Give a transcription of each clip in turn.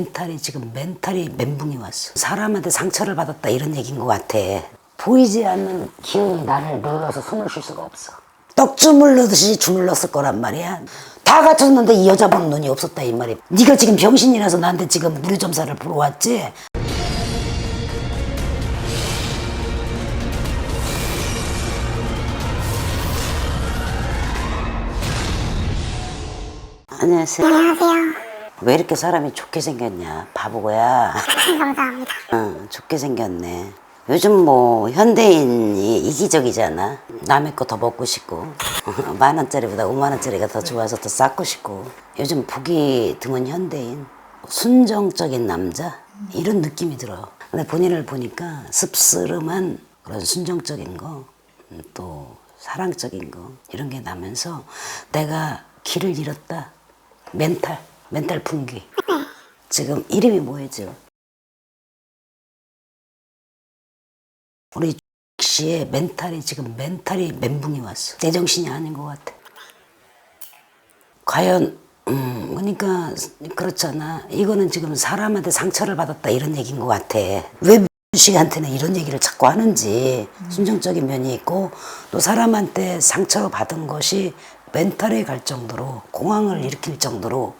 멘탈이 지금 멘탈이 멘붕이 왔어. 사람한테 상처를 받았다 이런 얘기인 것 같아. 보이지 않는 기운이 나를 눌러서 숨을 쉴 수가 없어. 떡 주물르듯이 주물렀을 거란 말이야. 다 갖췄는데 이 여자 보는 눈이 없었다 이 말이야. 네가 지금 병신이라서 나한테 지금 무료점사를 보러 왔지. 안녕하세요. 안녕하세요. 왜 이렇게 사람이 좋게 생겼냐? 바보야. 감사합니다. 응, 좋게 생겼네. 요즘 뭐 현대인이 이기적이잖아. 남의 거 더 먹고 싶고 만 원짜리보다 5만 원짜리가 더 좋아서 더 쌓고 싶고 요즘 보기 드문 현대인 순정적인 남자 이런 느낌이 들어. 근데 본인을 보니까 씁쓸한 그런 순정적인 거또 사랑적인 거 이런 게 나면서 내가 길을 잃었다. 멘탈 멘탈 풍기. 지금 이름이 뭐예요? 우리 씨의 멘탈이 지금 멘탈이 멘붕이 왔어. 내 정신이 아닌 것 같아. 과연 음 그러니까 그렇잖아. 이거는 지금 사람한테 상처를 받았다 이런 얘기인 것 같아. 왜 씨한테는 이런 얘기를 자꾸 하는지 순정적인 면이 있고 또 사람한테 상처를 받은 것이 멘탈에 갈 정도로 공황을 일으킬 정도로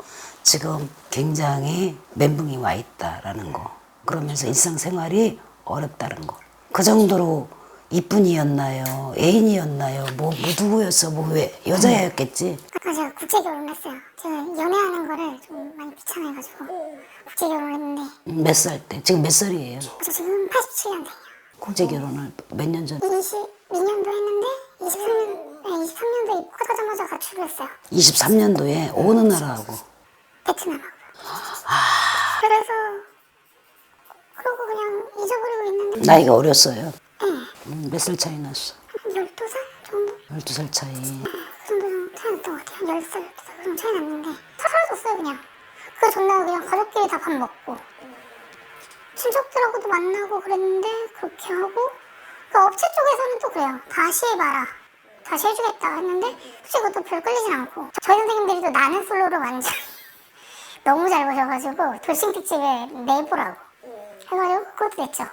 지금 굉장히 멘붕이 와 있다라는 거. 그러면서 일상생활이 어렵다는 거. 그 정도로 이쁜이였나요? 애인이었나요? 뭐, 뭐 누구였어? 뭐 왜? 여자였겠지? 아까 제가 국제 결혼을 했어요. 제가 연애하는 거를 좀 많이 귀찮아해가지고 국제 결혼을 했는데 몇 살 때? 지금 몇 살이에요? 저 지금 87년생이에요. 국제 결혼을 몇 년 전? 22년도 했는데 23년, 네, 23년도에 입학하자마자 가출을 했어요. 23년도에 어느 나라하고? 베트남하고. 그래서 그러고 그냥 잊어버리고 있는데 나이가 어렸어요. 음, 몇살 차이 났어? 한 12살 정도? 12살 차이. 그 정도 차이 났던 것 같아요. 10살, 12살 그 정도 차이 났는데 다 사라졌어요 그냥. 그 전날 그냥 가족끼리 다 밥 먹고 친척들하고도 만나고 그랬는데 그렇게 하고 그 업체 쪽에서는 또 그래요. 다시 해봐라. 다시 해주겠다 했는데 솔직히 그것도 별 끌리진 않고 저희 선생님들이 또 나는 솔로를 완전 너무 잘 보셔가지고 돌싱 특집에 내보라고 해가지고 그것도 됐죠.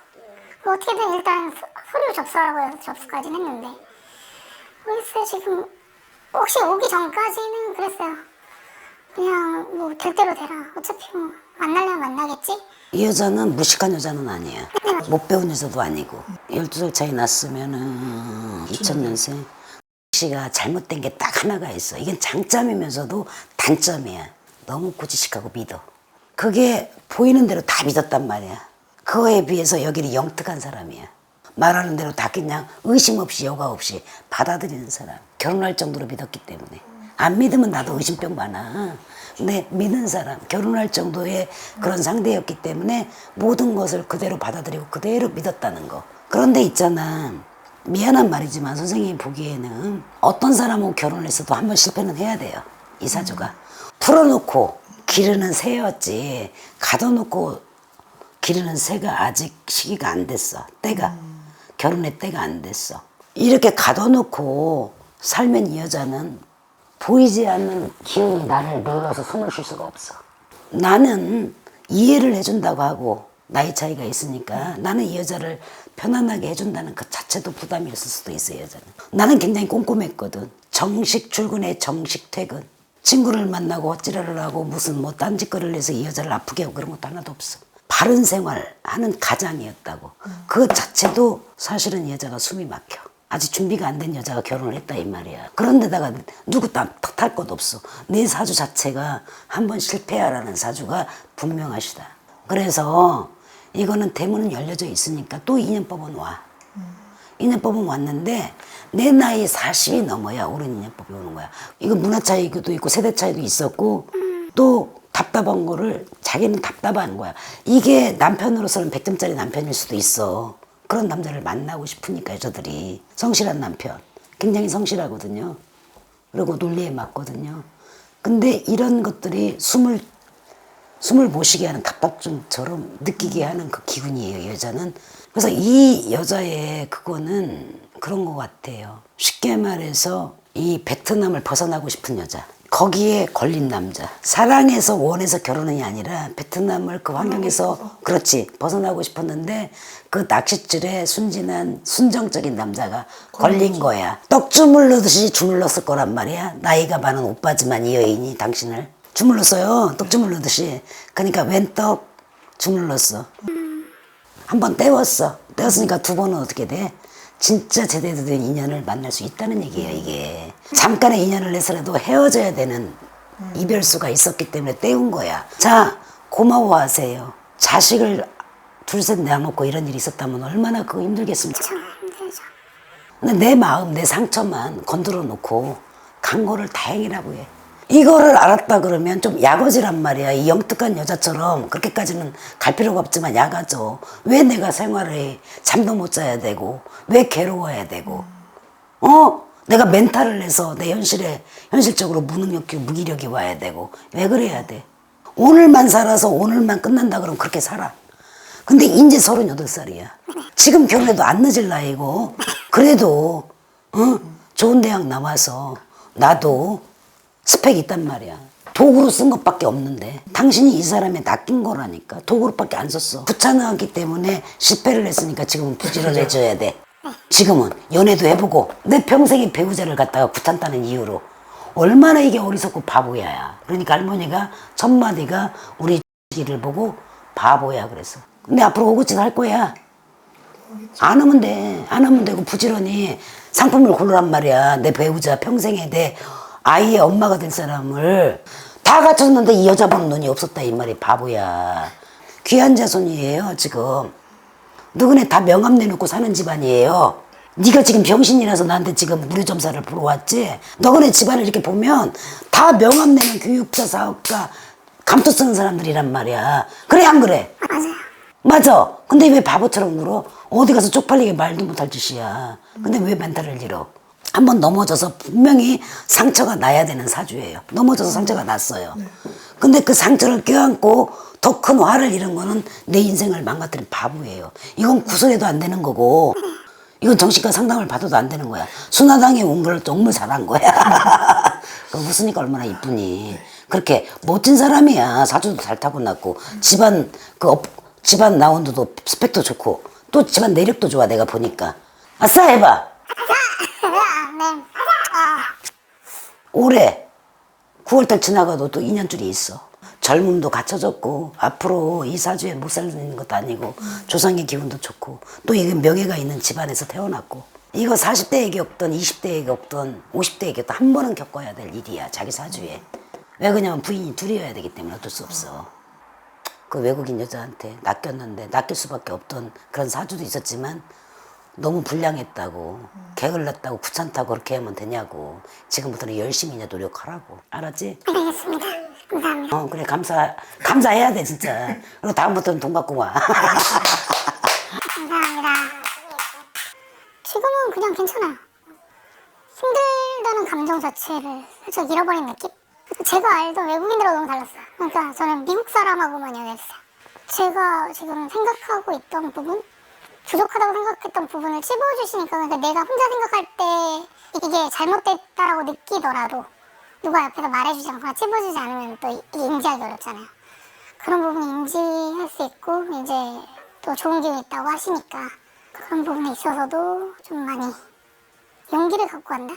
그 어떻게든 일단 서- 서류 접수하라고 해서 접수까지는 했는데 모르겠어요 지금 혹시 오기 전까지는 그랬어요 그냥 뭐 될 대로 되라 어차피 뭐 만나려면 만나겠지 이 여자는 무식한 여자는 아니야. 못 배운 여자도 아니고. 12살 차이 났으면은 2000년생. 씨가 잘못된 게 딱 하나가 있어. 이건 장점이면서도 단점이야. 너무 고지식하고 믿어. 그게 보이는 대로 다 믿었단 말이야. 그거에 비해서 여기는 영특한 사람이야. 말하는 대로 다 그냥 의심 없이 여과 없이 받아들이는 사람. 결혼할 정도로 믿었기 때문에. 안 믿으면 나도 의심병 많아. 근데 믿는 사람, 결혼할 정도의 그런 상대였기 때문에 모든 것을 그대로 받아들이고 그대로 믿었다는 거. 그런데 있잖아. 미안한 말이지만 선생님이 보기에는 어떤 사람하고 결혼했어도 한 번 실패는 해야 돼요. 이 사주가. 풀어놓고 기르는 새였지. 가둬놓고 기르는 새가 아직 시기가 안 됐어. 때가. 결혼의 때가 안 됐어. 이렇게 가둬놓고 살면 이 여자는 보이지 않는 기운이 나를 눌러서 숨을 쉴 수가 없어. 나는 이해를 해준다고 하고 나이 차이가 있으니까 나는 이 여자를 편안하게 해준다는 그 자체도 부담이었을 수도 있어요, 여자는. 나는 굉장히 꼼꼼했거든. 정식 출근에 정식 퇴근. 친구를 만나고 어찌라를 하고 무슨 뭐 딴짓거리를 해서 이 여자를 아프게 하고 그런 것도 하나도 없어. 바른 생활 하는 가장이었다고. 그 자체도 사실은 이 여자가 숨이 막혀. 아직 준비가 안 된 여자가 결혼을 했다 이 말이야. 그런데다가 누구 탓할 것 없어. 내 사주 자체가 한 번 실패하라는 사주가 분명하시다. 그래서 이거는 대문은 열려져 있으니까 또 인연법은 와. 인연법은 왔는데 내 나이 40이 넘어야 옳은 인연법이 오는 거야. 이거 문화 차이도 있고 세대 차이도 있었고 또 답답한 거를 자기는 답답한 거야. 이게 남편으로서는 100점짜리 남편일 수도 있어. 그런 남자를 만나고 싶으니까 여자들이 성실한 남편. 굉장히 성실하거든요. 그리고 논리에 맞거든요. 근데 이런 것들이 숨을 숨을 못 쉬게 하는 답답증처럼 느끼게 하는 그 기분이에요, 여자는. 그래서 이 여자의 그거는 그런 것 같아요. 쉽게 말해서 이 베트남을 벗어나고 싶은 여자. 거기에 걸린 남자. 사랑해서 원해서 결혼이 아니라 베트남을 그 환경에서 그렇지 벗어나고 싶었는데 그 낚싯줄에 순진한 순정적인 남자가 걸린 거야. 떡 주물르듯이 주물렀을 거란 말이야. 나이가 많은 오빠지만 이 여인이 당신을 주물렀어요. 떡 주물르듯이. 그러니까 웬떡 주물렀어. 한 번 떼웠어. 떼웠으니까 두 번은 어떻게 돼? 진짜 제대로 된 인연을 만날 수 있다는 얘기예요, 이게. 잠깐의 인연을 내서라도 헤어져야 되는 이별수가 있었기 때문에 떼운 거야. 자, 고마워하세요. 자식을 둘셋 내놓고 이런 일이 있었다면 얼마나 그거 힘들겠습니까? 근데 내 마음, 내 상처만 건드려 놓고 간 거를 다행이라고 해. 이거를 알았다 그러면 좀 야거지란 말이야. 이 영특한 여자처럼 그렇게까지는 갈 필요가 없지만 야가죠. 왜 내가 생활에 잠도 못 자야 되고, 왜 괴로워야 되고, 어? 내가 멘탈을 내서 내 현실에, 현실적으로 무능력이, 무기력이 와야 되고, 왜 그래야 돼? 오늘만 살아서 오늘만 끝난다 그러면 그렇게 살아. 근데 이제 38살이야. 지금 결혼해도 안 늦을 나이고, 그래도, 어? 좋은 대학 나와서, 나도 스펙이 있단 말이야. 도구로 쓴 것밖에 없는데, 당신이 이 사람에 낚인 거라니까. 도구로밖에 안 썼어. 부천하기 때문에 실패를 했으니까 지금은 부지런해져야 돼. 지금은 연애도 해보고, 내 평생의 배우자를 갖다가 구탄다는 이유로. 얼마나 이게 어리석고 바보야. 그러니까 할머니가 첫 마디가 우리 를 보고 바보야 그랬어. 근데 앞으로 오구짓 할 거야. 안 하면 돼. 안 하면 되고 부지런히 상품을 고르란 말이야. 내 배우자 평생에 내 아이의 엄마가 될 사람을 다 갖췄는데 이 여자 보는 눈이 없었다 이 말이 바보야. 귀한 자손이에요 지금. 누구네 다 명함 내놓고 사는 집안이에요. 네가 지금 병신이라서 나한테 지금 무료점사를 보러 왔지. 너네 집안을 이렇게 보면 다 명함 내는 교육자, 사업가, 감투 쓰는 사람들이란 말이야. 그래 안 그래? 맞아요. 맞아. 근데 왜 바보처럼 굴어? 어디 가서 쪽팔리게 말도 못할 짓이야. 근데 왜 멘탈을 잃어? 한번 넘어져서 분명히 상처가 나야 되는 사주예요. 넘어져서 상처가 났어요. 근데 그 상처를 껴안고 더 큰 화를 잃은 거는 내 인생을 망가뜨린 바보예요. 이건 구설해도 안 되는 거고, 이건 정신과 상담을 받아도 안 되는 거야. 순화당에 온 걸 정말 잘한 거야. 그 웃으니까 얼마나 이쁘니. 그렇게 멋진 사람이야. 사주도 잘 타고났고, 집안, 그, 업, 집안 나온도도 스펙도 좋고, 또 집안 내력도 좋아, 내가 보니까. 아싸, 해봐. 아, 네. 아, 올해 9월달 지나가도 또 2년줄이 있어. 젊음도 갖춰졌고 앞으로 이 사주에 못 살는 것도 아니고 조상의 기운도 좋고 또 이게 명예가 있는 집안에서 태어났고 이거 40대에 겪던 20대에 겪던 50대에 겪던 한 번은 겪어야 될 일이야 자기 사주에 왜 그러냐면 부인이 둘이어야 되기 때문에 어쩔 수 없어 그 외국인 여자한테 낚였는데 낚일 수밖에 없던 그런 사주도 있었지만 너무 불량했다고 게을렀다고 귀찮다고 그렇게 하면 되냐고 지금부터는 열심히 이제 노력하라고 알았지? 알겠습니다. 감사합니다. 어 그래 감사 감사해야 돼 진짜 그리고 다음부터는 돈 갖고 와 감사합니다. 지금은 그냥 괜찮아요. 힘들다는 감정 자체를 살짝 잃어버린 느낌? 제가 알던 외국인들하고 너무 달랐어요. 그러니까 저는 미국 사람하고만 연애했어요. 제가 지금 생각하고 있던 부분? 부족하다고 생각했던 부분을 찝어주시니까 그러니까 내가 혼자 생각할 때 이게 잘못됐다라고 느끼더라도 누가 옆에서 말해주지 않거나 찝어주지 않으면 또 인지하기 어렵잖아요. 그런 부분 인지할 수 있고 이제 또 좋은 기운이 있다고 하시니까 그런 부분에 있어서도 좀 많이 용기를 갖고 간다?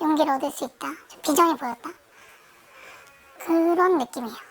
용기를 얻을 수 있다? 좀 비전이 보였다? 그런 느낌이에요